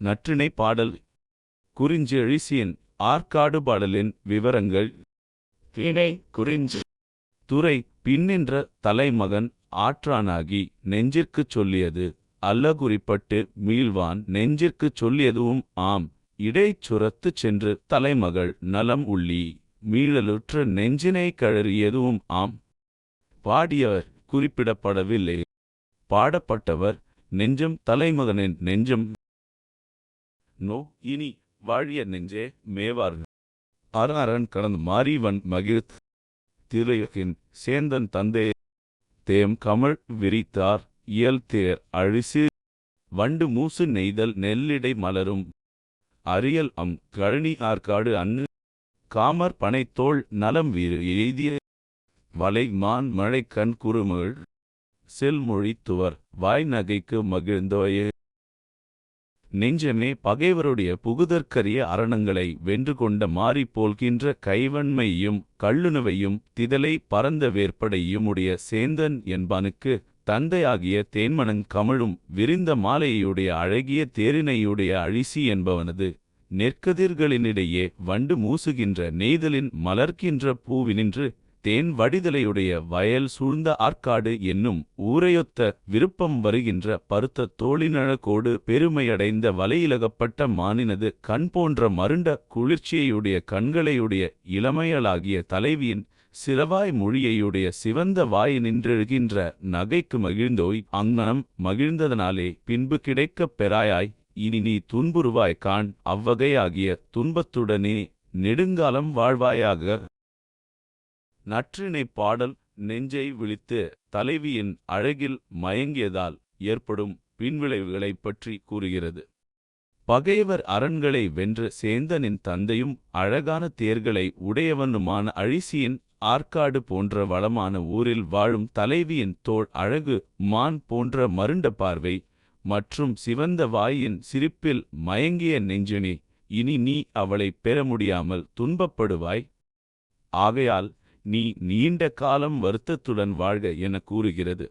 நற்றிணை பாடல். குறிஞ்செழிசியின் ஆற்காடு பாடலின் விவரங்கள். திணை குறிஞ்சு. துறை பின்னின்ற தலைமகன் ஆற்றானாகி நெஞ்சிற்குச் சொல்லியது. அல்ல குறிப்பட்டு மீள்வான் நெஞ்சிற்குச் சொல்லியதுவும் ஆம். இடைச்சுரத்துச் சென்று தலைமகள் நலம் உள்ளி மீளலுற்ற நெஞ்சினை கழறியதுவும் ஆம். பாடியவர் குறிப்பிடப்படவில்லை. பாடப்பட்டவர் நெஞ்சம் தலைமகனின் நெஞ்சம். நோ இனி வாழிய நெஞ்சே மேவார். அரண் கடந்த மாறிவன் மகிழ்த் திரையகின் சேந்தன் தந்தே. தேம் கமழ் விரித்தார் இயல் தேர் அழிசு. வண்டு மூசு நெய்தல் நெல்லிடை மலரும். அரியல் அம் கழனி ஆற்காடு அன்னு காமர் பனைத்தோள் நலம் வீறு எய்திய. வலை மான் மழை கண் குறுமிழ் செல்மொழி துவர் வாய் நகைக்கு மகிழ்ந்தோயே. நெஞ்சமே பகைவருடைய புகுதற்கரிய அரணங்களை வென்று கொண்ட மாறி போல்கின்ற கைவன்மையும் கள்ளுணவையும் திதலை பரந்த வேற்படையும் உடைய சேந்தன் என்பானுக்கு தந்தையாகிய தேன்மணங் கமழும் விரிந்த மாலையுடைய அழகிய தேரினையுடைய அழிசி என்பவனது நெற்கதிர்களினிடையே வண்டு மூசுகின்ற நெய்தலின் மலர்க்கின்ற பூவினின்று தேன் வடிதலையுடைய வயல் சூழ்ந்த ஆற்காடு என்னும் ஊரையொத்த விருப்பம் வருகின்ற பருத்த தோளினழகோடு பெருமையடைந்த வலையிலகப்பட்ட மானினது கண் போன்ற மருண்ட குளிர்ச்சியையுடைய கண்களையுடைய இளமையலாகிய தலைவியின் சிறவாய் மொழியையுடைய சிவந்த வாய் நின்றெழுகின்ற நகைக்கு மகிழ்ந்தோய் அங்னம் மகிழ்ந்ததனாலே பின்பு கிடைக்கப் பெறாயாய் இனி நீ துன்புறுவாய் காண் அவ்வகையாகிய துன்பத்துடனே நெடுங்காலம் வாழ்வாயாக. நற்றிணை பாடல் நெஞ்சை விழித்து தலைவியின் அழகில் மயங்கியதால் ஏற்படும் பின்விளைவுகளைப் பற்றி கூறுகிறது. பகைவர் அரண்களை வென்ற சேந்தனின் தந்தையும் அழகான தேர்களை உடையவனுமான அழிசியின் ஆற்காடு போன்ற வளமான ஊரில் வாழும் தலைவியின் தோள் அழகு மான் போன்ற மருண்ட பார்வை மற்றும் சிவந்த வாயின் சிரிப்பில் மயங்கிய நெஞ்சினி இனி நீ அவளைப் பெற முடியாமல் துன்பப்படுவாய். ஆகையால் நீ நீண்ட காலம் வருத்தத்துடன் வாழ்க என கூறுகிறது.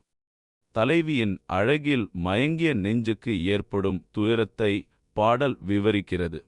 தலைவியின் அழகில் மயங்கிய நெஞ்சுக்கு ஏற்படும் துயரத்தை பாடல் விவரிக்கிறது.